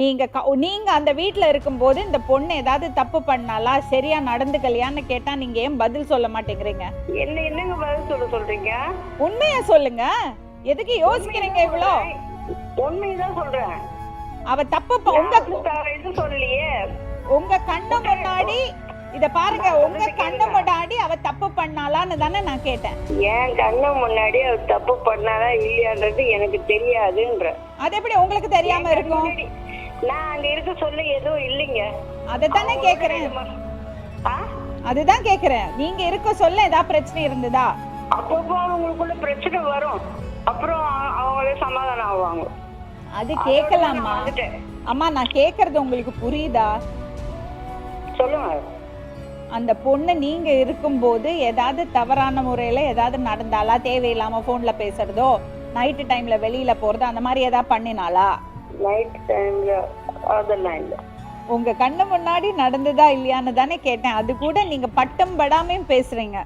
நீங்க க- நீங்க அந்த வீட்ல இருக்கும்போது இந்த பொண்ணு ஏதாவது தப்பு பண்ணாலா சரியா நடந்துக்கலையான்னு கேட்டா நீங்க ஏன் பதில் சொல்ல மாட்டேங்கிறீங்க? என்ன என்னங்க பதில் சொல்ல சொல்றீங்க? உண்மையா சொல்லுங்க. எதுக்கு யோசிக்கிறீங்க இவ்வளோ உண்மைதான் சொல்றேன். அவ தப்பு உங்க சொல்லலையே? உங்க கண்ணு முன்னாடி இத பாருங்க உங்க கண்ணு முன்னாடி அவ தப்பு பண்ணாலான்னு தானே நான் கேட்டேன். என் கண்ணு முன்னாடி அவர் தப்பு பண்ணாரா இல்லையான்றது எனக்கு தெரியாதுன்ற. அது எப்படி உங்களுக்கு தெரியாம இருக்கும்? நான் அங்க இருக்க சொல்ல எதுவும் இல்லைங்க. அதை தானே கேக்குறேன்? அதுதான் கேக்குறேன். நீங்க இருக்க சொல்ல ஏதாவது பிரச்சனை இருந்ததா? அப்பப்போ அவங்களுக்குள்ள பிரச்சனை வரும். அப்புறம் அவங்களே சமாதானம் ஆவாங்க. அது கேட்கலாமா. அம்மா நான் கேக்குறது உங்களுக்கு புரியுதா? சொல்லுங்க. அந்த பொண்ணு நீங்க இருக்கும்போது ஏதாவது தவறான முறையில ஏதாவது நடந்தாலா? தேவையில்லாம போன்ல பேசுறதோ? நைட்டு டைம்ல வெளியில போறதோ? அந்த மாதிரி ஏதாவது பண்ணினாளா நைட் டைம்ல அதெல்லாம் உங்க கண்ணு முன்னாடி நடந்ததா இல்லையான்னு தானே கேட்டேன். அது கூட நீங்க பட்டம் படாமையும் பேசுறீங்க.